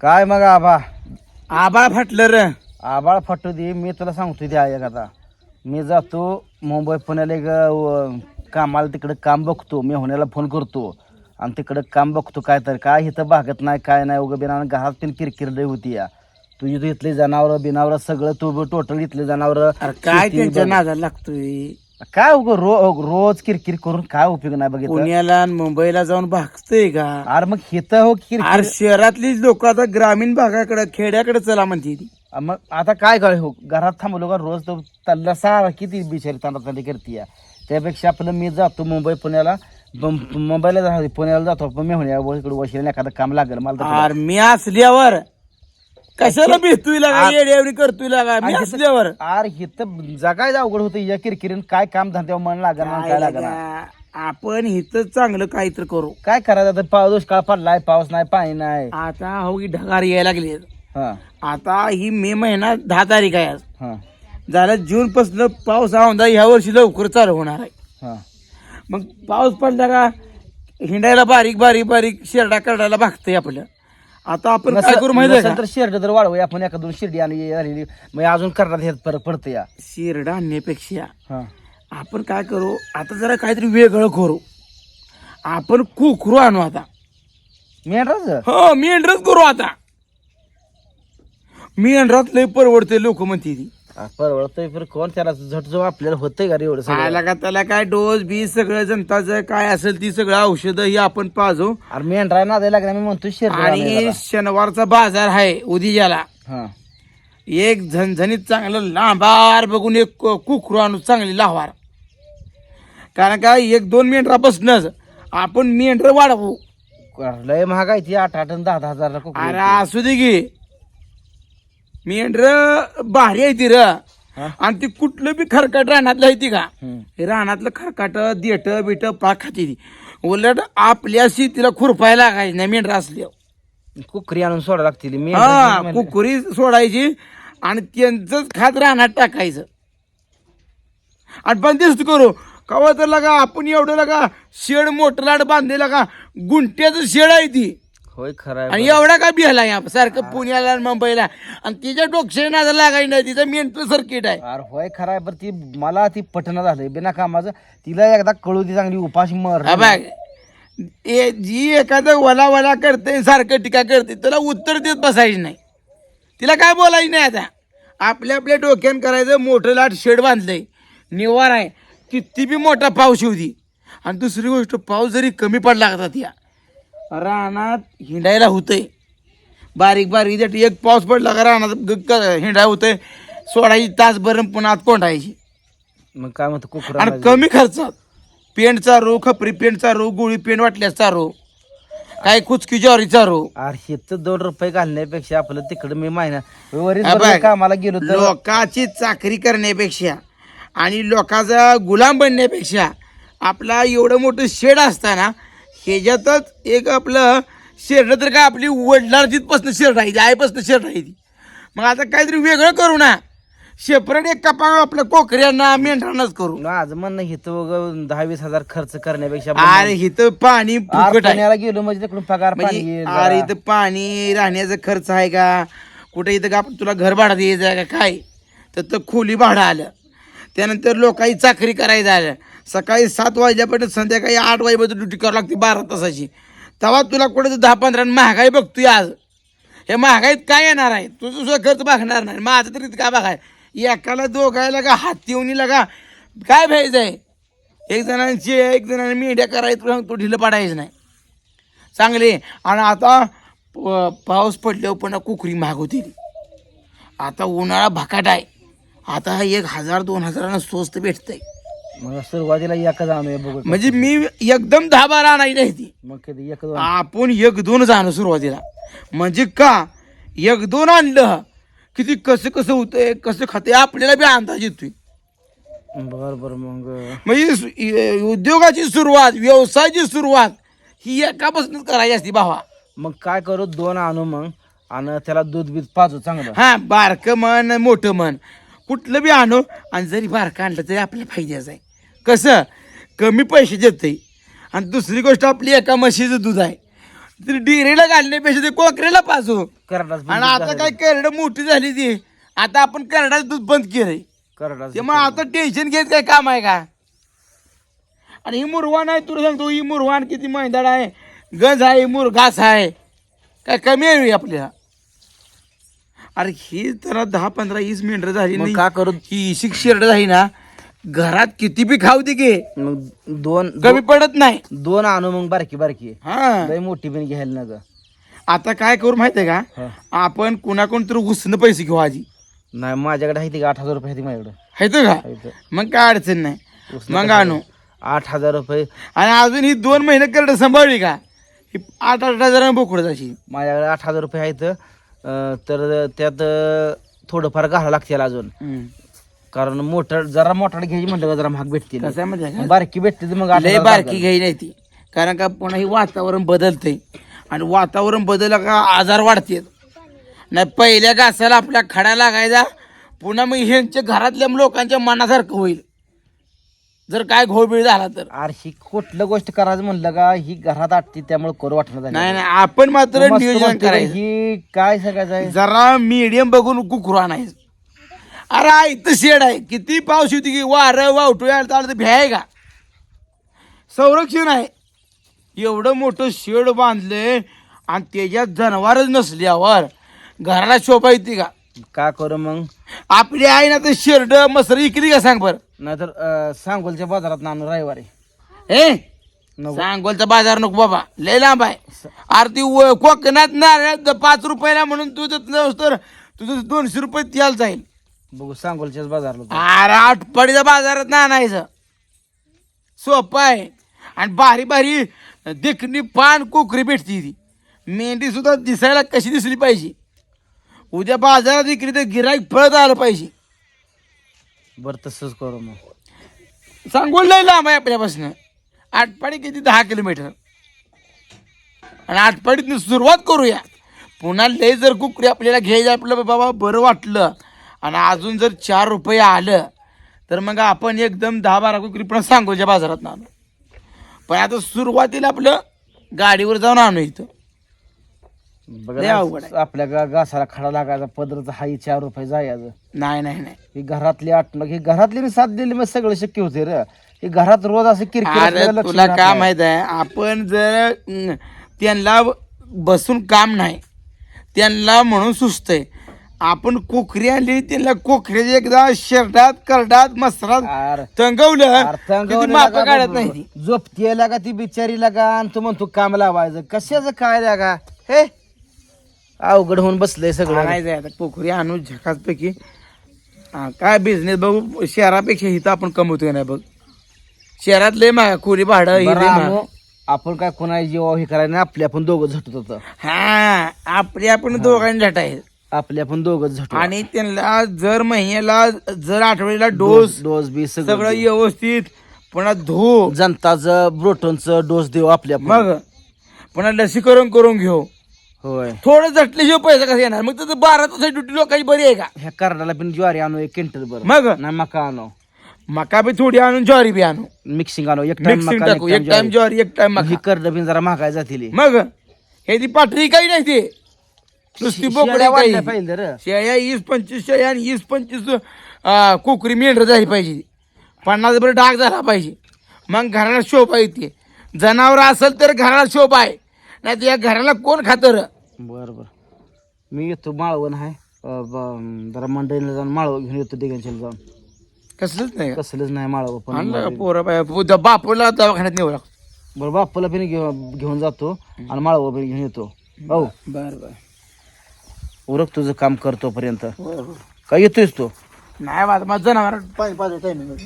काय मग आबा आबाळ फाटलं र. आबाळ फाटू दे मी तुला सांगतो ते आहे आता. मी जातो मुंबई पुण्याला एक अं, कामाला तिकडे काम बघतो मी होण्याला फोन करतो. आणि तिकडं काम बघतो काय तर काय इथं भागत नाही काय नाही उगं बिना घरात पण किरकिर लई होती या. तुझी तू इथली जनावर बिनावर सगळं तू टोटल इथले जनावर. अरे काय त्यांच्या नादाला लागतोय? काय उगं रो रोज किरकिर करून काय उपयोग नाही बघितलं? पुण्याला आणि मुंबईला जाऊन भागतोय का? अरे मग इथं हो अरे किरकिर शहरातली लोक आता ग्रामीण भागाकडे खेड्याकडे चला म्हणते ती. मग आता काय काय हो घरात थांबलो का रोज तो तल्ला सारा किती बिचारी तांडा करते त्यापेक्षा आपलं मी जातो मुंबई पुण्याला बं- मुंबईला जातो पुण्याला जातो पण मी म्हणे इकडे वशिला एखादं काम लागेल मला तर अरे मी असल्यावर कशाला भेटतोय लागा येड्यावरी करतोय लागा. मी असल्यावर. अरे इथं जगायचं अवघड होतं. या किरकिरीन काय काम धंद्यावर मन लागणार काय लागणार? लागा, आपण इथं चांगलं काहीतरी करू. काय करायचं आता? पाऊस दुष्काळ पडलाय? पाऊस नाही पाणी नाही. आता हो की ढगार यायला लागले हा. आता ही मे महिना दहा तारीख आहे आज. हा. झालं जून पासून पाऊस औंधा ह्या वर्षी लवकर चालू होणार आहे. हा. मग पाऊस पडला का हिंडायला बारीक बारीक बारीक शेरडा करडायला भागतंय आपलं. आता आपण काय करू माहिती आहे नसेल का तर शिर्ड तर वाढवूया आपण एका दोन शिर्डी आणि झालेली मग अजून करण्यात हे फरक पडतं या. शेरडा आणण्यापेक्षा हा. आपण काय करू? आता जरा काहीतरी वेगळं करू. आपण कुकरू आणू आता. मेंढराच हो मेंढरच करू आता. मेंढरात लय परवडते लोक म्हणते ती. परवडतोय पण कोण? त्याला झट जो आपल्याला होतंय का रे एवढं सगळं? का त्याला काय डोस बीज सगळं जनताचं काय असेल ती सगळं औषधं ही आपण पाजू अरे मेंढरा ना द्यायला लागला मी म्हणतो आणि शनिवारचा बाजार आहे उदियाला हा. एक झणझणीत चांगलं लांबार बघून एक कु- कुकरू आणू चांगली लावार. कारण का एक दोन मेंढरापासूनच आपण मेंढर वाढवू. लय महाग आहे ती आठ आठ आणि दहा दहा हजार अरे असू दे की. मेंढर भारी आहे ती र? आणि ती कुठलं बी खरकट रानातलं आहे ती का? हे रानातलं खरकाट देट बिट पाक खाती ती. उलट आपल्याशी तिला खुरपायला लागायची नाही मेंढर असल्यावर कुकरी आणून सोडा लागतील मी हा कुकुरी सोडायची आणि त्यांचंच खात रानात टाकायचं. आणि तेच करू. कवा तर लगा आपण एवढं लगा शेड मोठं लाड बांधलेला का गुंट्याचं शेड आहे ती. होय खरं आणि एवढा का बिहला या? सारखं पुण्याला आणि मुंबईला. आणि तिच्या डोक्षे नादा लागायची नाही तिचं मेंटल सर्किट आहे. अरे होय खरं आहे पण ती मला ती पटना झालंय. बिना कामाचं तिला एकदा कळू ती चांगली उपाशी मर. हा बघ ए जी एखादं वला वला करते सारखं टीका करते त्याला उत्तर देत बसायची नाही. तिला काय बोलायचं नाही आता? आपल्या आपल्या डोक्यान करायचं मोठं लाट शेड बांधलंय. निवार आहे. किती बी मोठा पाऊस येऊ दे. आणि दुसरी गोष्ट पाऊस जरी कमी पडला लागतात या रानात हिंडायला होतंय. बारीक बारीक त्यात एक पाऊस पडला का रानात ग- ग- हिंडाय होतंय. सोडायची तासभर पुन्हा आत कोंडायची. मग काय म्हणतो कुकर आणि कमी खर्चात. पेंट चारो खपरी पेंट चारो गोळी पेंट वाटल्यास चारो काय कुचकी ज्वारी चारो अरे दोन रुपये घालण्यापेक्षा आपलं तिकडं मी महिना हा. कामाला गेलो तर लोकाची चाकरी करण्यापेक्षा आणि लोकांचा गुलाम बनण्यापेक्षा आपला एवढं मोठं शेड असताना ह्याच्यातच एक आपलं शेड तर काय आपली वडिलांचीपासून शेड राहायची आईपासून शेड राहायची मग आता काहीतरी वेगळं करू ना. सेपरेट एक कपा आपल्या कोकऱ्यांना मेंढरांनाच करू. माझं म्हणणं हिथं दहा वीस हजार खर्च करण्यापेक्षा अरे इथं पाणी फुकट आहे. पुण्याला गेलो म्हणजे तिकडून पगार पाणी म्हणजे येईल अरे. इथं पाणी राहण्याचा खर्च आहे का? कुठे इथं का आपण तुला घर भाडं द्यायचं आहे का? काय? तर तर खोली भाडं आलं. त्यानंतर लोकांनी चाकरी करायचं आल्या सकाळी सात वाजल्यापर्यंत संध्याकाळी आठ वाजेपर्यंत ड्युटी करावं लागते बारा तासाची. तेव्हा तुला कुठे दहा पंधरा महागाई बघतोय आज. हे महागाईत काय येणार आहे? तुझं सुद्धा खर्च बघणार नाही. माझं तरी काय बघाय एकाला दोघायला का हात येऊन लागा. काय भ्यायचं आहे? एक जणांची एक जणांनी मीडिया करायचं तू ढिलं पाडायचं नाही. चांगले. आणि आता प- पाऊस पडल्यावर पुन्हा कुकरी महाग होती. आता उन्हाळा भकाट आहे. आता हा एक हजार दोन हजारानं स्वस्त भेटतंय. मग सुरुवातीला एकच आणूया बघू. म्हणजे मी एकदम दहा बारा आणायची नाही ती मग कधी एक दोन. आपण एक दोनच आणू सुरुवातीला. म्हणजे का एक दोन आणलं किती कसं कसं होतंय कसं खाते आपल्याला बी अंदाज येतोय. बर बर मग. म्हणजे सु- इ- उद्योगाची सुरुवात व्यवसायाची सुरुवात ही एकापासूनच करायची असते भावा. मग काय करू दोन आणू मग आणि त्याला दूध बीज पाजू चांगलं. हा बारकं म्हण मोठं म्हण. कुठलं बी आणू. आणि जरी बारकं आणलं तरी आपल्याला फायद्याचं आहे. कसं? कमी पैसे देते आणि दुसरी गोष्ट आपली एका म्हशीचं दूध आहे. ती डिरेला घालण्यापेक्षा ते कोकरेला पाजू. करडाच आणि आता काय करड मोठी झाली ती. आता आपण करडाच दूध बंद केलंय. करडाच ते मग आता टेन्शन घेत काय काम आहे का? आणि ही मुरवान आहे तुला सांगतो ही मुरवान किती मैदाड आहे. गज आहे मुरघास आहे. काय कमी आहे आपल्याला? अरे ही तर दहा पंधरा वीस मिनिटं झाली मग नाही. का करू? ही शिक शिरड झाली ना घरात किती बी खाऊ दे घे मग दोन कमी पडत नाही. दोन आणू मग बारकी बारकी. हा. लय मोठी पण घ्यायला ना ग आता काय करू माहितीये का? हा. आपण कुणाकडून तर उसनं पैसे घेऊ आधी. नाही माझ्याकडे आहे ती आठ हजार रुपये आहे ती माझ्याकडे. हायत का? आहे ते. मग काय अडचण नाही. उसनं मग आणू. आठ हजार रुपये. आणि अजून ही दोन महिने करत सांभाळली का? ही आठ आठ हजार बोकडत अशी माझ्याकडे आठ हजार रुपये आहेत. अं, तर त्यात अं, थोडंफार घालावं लागते याला अजून. कारण मोटर जरा मोठाड घ्यायची म्हटलं का जरा महाग भेटते कसं आहे माहिती आहे का? बारकी भेटते तर मग लय बारकी. घ्यायची नाही ती. कारण का पुन्हा ही वातावरण बदलतंय. आणि वातावरण बदललं का आजार वाढते. नाही पहिल्या घासाला आपल्या खडा लागायचा. पुन्हा मग ह्यांच्या घरातल्या लोकांच्या मनासारखं होईल. जर काय घोळबीळ झाला तर. अरे ही कुठलं गोष्ट करायचं म्हणलं का? ही घरात आटते त्यामुळे करू वाटणं झालं. नाही नाही आपण मात्र मस्त नियोजन म्हणते करायचं. ही काय सगळ्याचं आहे? जरा मीडियम बघून कुकरू आणायचं. अरे तर शेड आहे. किती पाऊस येते की वारं वावटू यायला तर भ्याय का? संरक्षण आहे. एवढं मोठं शेड बांधले आणि त्याच्यात जनावरच नसल्यावर घराला शोभा येते का? का करू मग? आपली आई ना तर शेरड मसर इकली का सांग बर? नाहीतर सांगोलच्या बाजारात नाणू रविवारी. हे. नको. सांगोलचा बाजार नको बाबा. लय लांब आहे. अरे ती व- कोकणात नारळ द- पाच रुपयाला म्हणून तुझं तर तुझं दोनशे रुपये त्याला जाईल. बघू सांगोलच्याच बाजारला जाऊ. अरे आठपडीच्या बाजारात ना आणायचं. सोपं आहे. आणि बारी बारी देखणी पान कोकरी भेटती ती. मेंढी सुद्धा दिसायला कशी दिसली पाहिजे. उद्या बाजारात इकडे तर गिराईक पळत आलं पाहिजे. बरं तसंच करू मग. सांगून लय लांब आहे आपल्यापासून. आटपाडी किती दहा किलोमीटर? आणि आटपाडीतनं सुरुवात करूया. पुन्हा लय जर कुकरी आपल्याला घ्यायला आपलं बाबा बरं वाटलं आणि अजून जर चार रुपये आलं तर मग आपण एकदम दहा बारा कुकरी पण सांगूच्या बाजारात आणू. पण आता सुरुवातीला आपलं गाडीवर जाऊन आणू इथं. लय अवघड आहे. आपल्या गा- घासाला खडा लागायचा पदरचा हाही चार रुपये जायचं नाही नाही नाही. ही घरातली आठ ही घरातली मी साथ दिली मग सगळं शक्य होते रे. हे घरात रोज असं किरकिर अरे लक्ष तुला नाही. माहीत आहे? आपण जर अं, त्यांना बसून काम नाही त्यांना म्हणून आहे आपण कोकरी आणली त्यांना कोकरीच्या एकदा शर्टात करडात मसरात अरे तंगवलं माप लागा काढत. नाही ती? झोपते लागा ती बिचारी लागा आणि तू म्हणतो काम लावायचं. कशाचं काय लागा? हे? अवघड होऊन बसलंय सगळं. आणायचं आहे आता कोकरी आणू झकासपैकी. हा, काय बिझनेस बघू शहरापेक्षा इथं आपण कमवतोय नाही बघ. शहरात लय महाग खोली भाडं हे बरं महाग. आपण काय कोणाची जीवा हे करायला नाही आपले आपण दोघं झटत होतं. हा आपले आपण दोघांनी झटायचं आपले आपण दोघं झटू. आणि त्यांना जर महिन्याला जर आठवड्याला डोस डोस बी सगळं सगळं व्यवस्थित पुन्हा धू जनताचं ब्रोटनचं डोस देऊ आपल्या. मग पुन्हा लसीकरण करून घेऊ. होय. थोडं झटल्याशिवाय पैसा कसा येणार मग तर बारा तास ड्युटी लोकांची बरी आहे का? ह्या कार्डाला पण ज्वारी आणू एक क्विंटल बरं. मग? नाही मका आणू. मका बी थोडी आणून ज्वारी बी आणू. मिक्सिंग आणू एक टाइम मिक्सिंग टाकू एक टाइम ज्वारी. एक टाइम ही मका कर्ड बिन जरा महागाय जातील. मग? हे ती पाटरी काही नाही ते. नुसती बोकड्या वाढल्या काही. पाहिजे रे शेळ्या वीस पंचवीस शेळ्या आणि वीस पंचवीस अं, कोकरी मेंढर झाली पाहिजे. पन्नास भर डाग झाला पाहिजे. मग घराला शोभा येते. जनावर असेल तर घराला शोभा आहे. नाही तर या घराला कोण खातं र? बर बर. मी येतो माळवण आहे. अं, ब- जरा मंडईला जाऊन माळव घेऊन येतो दिगंशीला जाऊन. कसलंच नाही? कसलंच नाही माळव पण आणलं पोरं बाया उद्या बापूला दवाखान्यात नेऊ लागतो. बरं बाप्पाला पण घेऊन घेऊन जातो आणि माळव पण घेऊन येतो. हो बर बर. उरक तुझं काम करतोपर्यंत. काय येतोयस तू? नाही माझं माझं जनावर पाणी पाहिजे टायमिंग